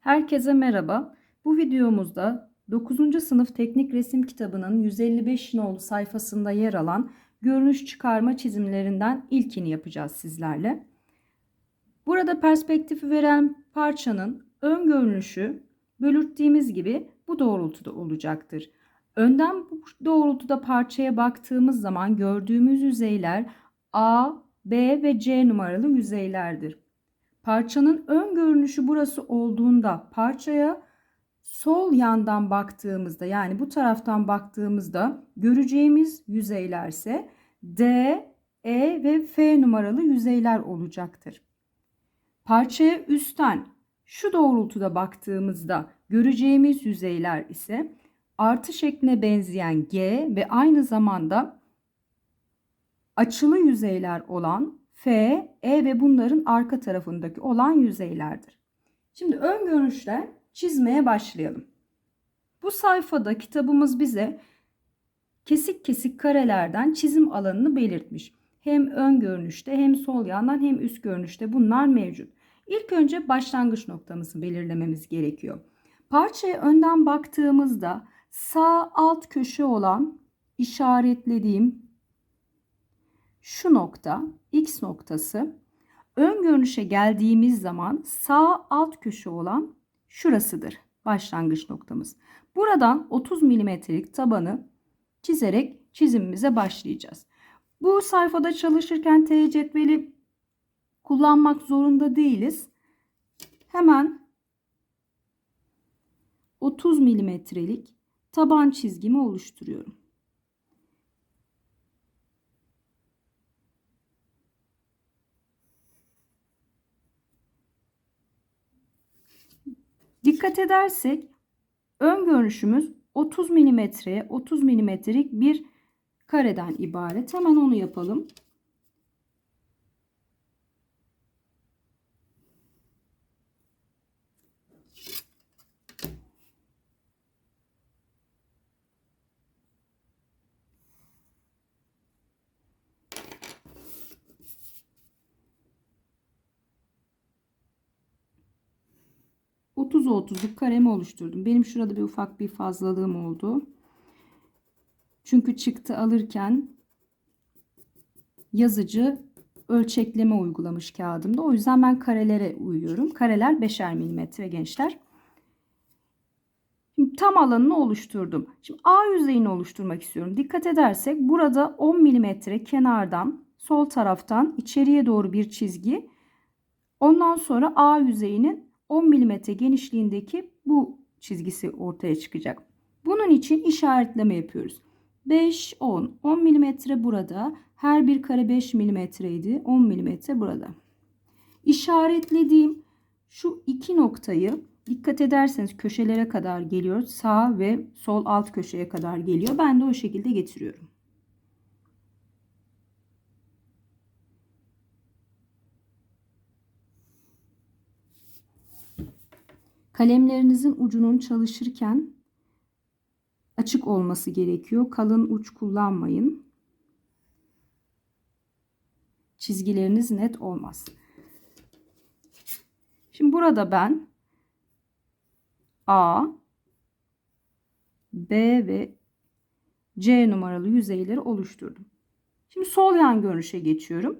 Herkese merhaba. Bu videomuzda 9. sınıf teknik resim kitabının 155 nolu sayfasında yer alan görünüş çıkarma çizimlerinden ilkini yapacağız sizlerle. Burada perspektifi veren parçanın ön görünüşü belirttiğimiz gibi bu doğrultuda olacaktır. Önden bu doğrultuda parçaya baktığımız zaman gördüğümüz yüzeyler A, B ve C numaralı yüzeylerdir. Parçanın ön görünüşü burası olduğunda parçaya sol yandan baktığımızda yani bu taraftan baktığımızda göreceğimiz yüzeylerse D, E ve F numaralı yüzeyler olacaktır. Parçaya üstten şu doğrultuda baktığımızda göreceğimiz yüzeyler ise artı şekline benzeyen G ve aynı zamanda açılı yüzeyler olan F, E ve bunların arka tarafındaki olan yüzeylerdir. Şimdi ön görünüşler çizmeye başlayalım. Bu sayfada kitabımız bize kesik kesik karelerden çizim alanını belirtmiş. Hem ön görünüşte hem sol yandan hem üst görünüşte bunlar mevcut. İlk önce başlangıç noktamızı belirlememiz gerekiyor. Parçaya önden baktığımızda sağ alt köşe olan işaretlediğim şu nokta x noktası ön görünüşe geldiğimiz zaman sağ alt köşe olan şurasıdır başlangıç noktamız. Buradan 30 milimetrelik tabanı çizerek çizimimize başlayacağız. Bu sayfada çalışırken T cetveli kullanmak zorunda değiliz. Hemen 30 milimetrelik taban çizgimi oluşturuyorum. Dikkat edersek ön görünüşümüz 30 milimetreye 30 milimetrelik bir kareden ibaret. Hemen onu yapalım. Otuz 30'luk karemi oluşturdum. Benim şurada bir ufak bir fazlalığım oldu. Çünkü çıktı alırken yazıcı ölçekleme uygulamış kağıdımda. O yüzden ben karelere uyuyorum. Kareler 5'er milimetre gençler. Şimdi tam alanını oluşturdum. Şimdi A yüzeyini oluşturmak istiyorum. Dikkat edersek burada 10 milimetre kenardan sol taraftan içeriye doğru bir çizgi. Ondan sonra A yüzeyinin 10 milimetre genişliğindeki bu çizgisi ortaya çıkacak. Bunun için işaretleme yapıyoruz. 5, 10. 10 milimetre burada. Her bir kare 5 milimetreydi. 10 milimetre burada. İşaretlediğim şu iki noktayı dikkat ederseniz köşelere kadar geliyor. Sağ ve sol alt köşeye kadar geliyor. Ben de o şekilde getiriyorum. Kalemlerinizin ucunun çalışırken açık olması gerekiyor. Kalın uç kullanmayın. Çizgileriniz net olmaz. Şimdi burada ben A, B ve C numaralı yüzeyleri oluşturdum. Şimdi sol yan görünüşe geçiyorum.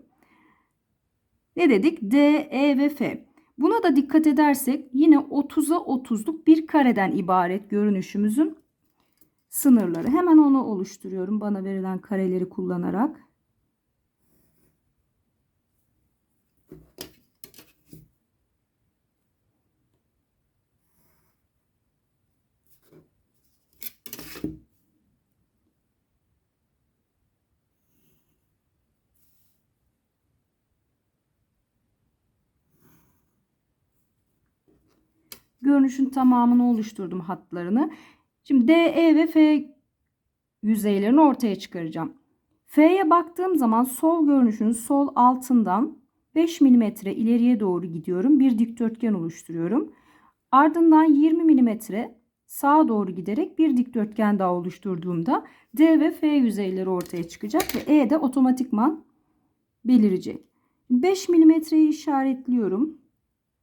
Ne dedik? D, E ve F. Buna da dikkat edersek yine 30'a 30'luk bir kareden ibaret görünüşümüzün sınırları. Hemen onu oluşturuyorum bana verilen kareleri kullanarak. Görünüşün tamamını oluşturdum hatlarını. Şimdi D, E ve F yüzeylerini ortaya çıkaracağım. F'ye baktığım zaman sol görünüşün sol altından 5 mm ileriye doğru gidiyorum. Bir dikdörtgen oluşturuyorum. Ardından 20 mm sağa doğru giderek bir dikdörtgen daha oluşturduğumda D ve F yüzeyleri ortaya çıkacak ve E de otomatikman belirecek. 5 milimetreyi işaretliyorum.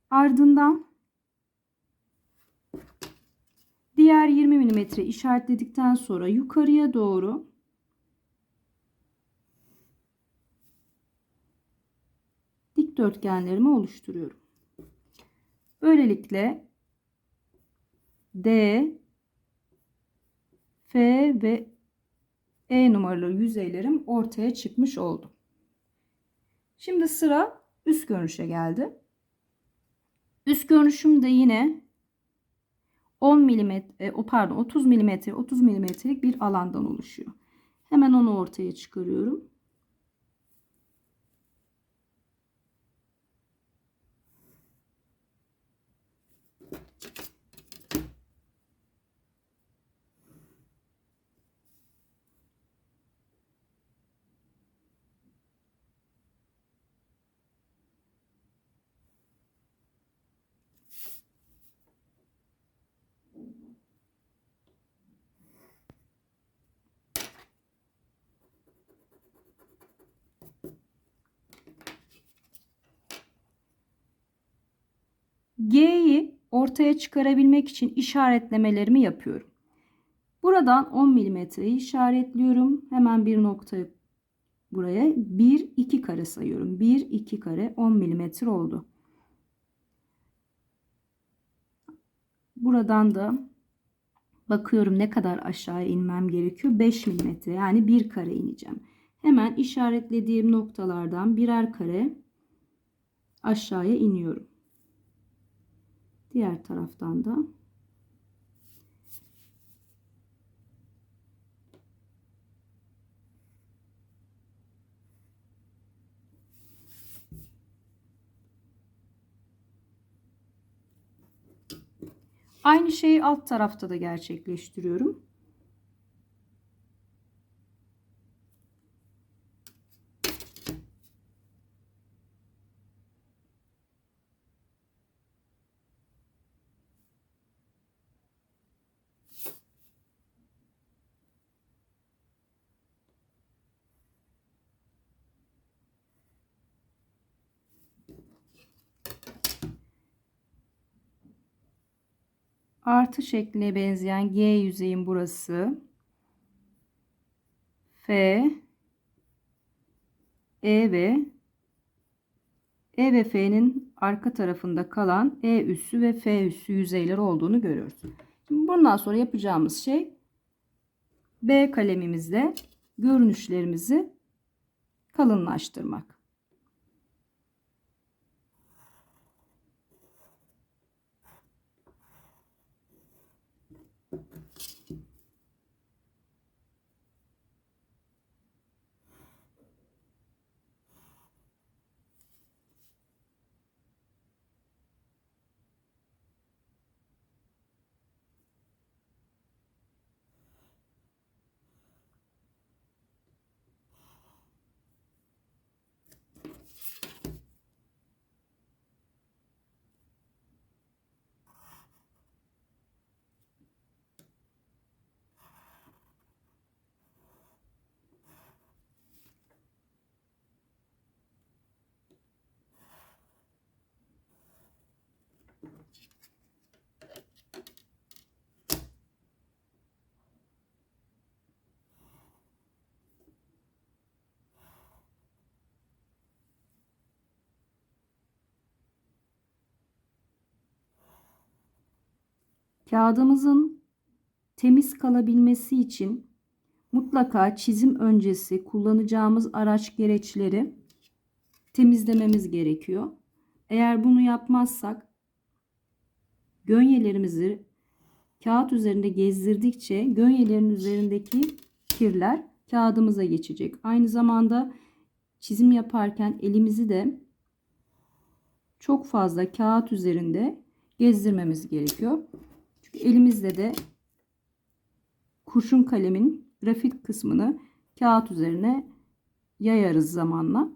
Ardından Diğer 20 mm işaretledikten sonra yukarıya doğru dikdörtgenlerimi oluşturuyorum. Böylelikle D, F ve E numaralı yüzeylerim ortaya çıkmış oldu. Şimdi sıra üst görünüşe geldi. Üst görünüşüm de yine 10 mm, e, o pardon 30 mm, 30 mm'lik bir alandan oluşuyor. Hemen onu ortaya çıkarıyorum. G'yi ortaya çıkarabilmek için işaretlemelerimi yapıyorum. Buradan 10 milimetreyi işaretliyorum. Hemen bir nokta buraya 1 2 kare sayıyorum. 1 2 kare 10 milimetre oldu. Buradan da bakıyorum ne kadar aşağıya inmem gerekiyor. 5 milimetre yani 1 kare ineceğim. Hemen işaretlediğim noktalardan birer kare aşağıya iniyorum. Diğer taraftan da Aynı şeyi alt tarafta da gerçekleştiriyorum. Artı şekline benzeyen G yüzeyin burası. F E ve E ve F'nin arka tarafında kalan E üssü ve F üssü yüzeyler olduğunu görüyoruz. Şimdi bundan sonra yapacağımız şey B kalemimizle görünüşlerimizi kalınlaştırmak. Kağıdımızın temiz kalabilmesi için mutlaka çizim öncesi kullanacağımız araç gereçleri temizlememiz gerekiyor. Eğer bunu yapmazsak gönyelerimizi kağıt üzerinde gezdirdikçe gönyelerin üzerindeki kirler kağıdımıza geçecek. Aynı zamanda çizim yaparken elimizi de çok fazla kağıt üzerinde gezdirmemiz gerekiyor. Elimizde de kurşun kalemin grafit kısmını kağıt üzerine yayarız zamanla.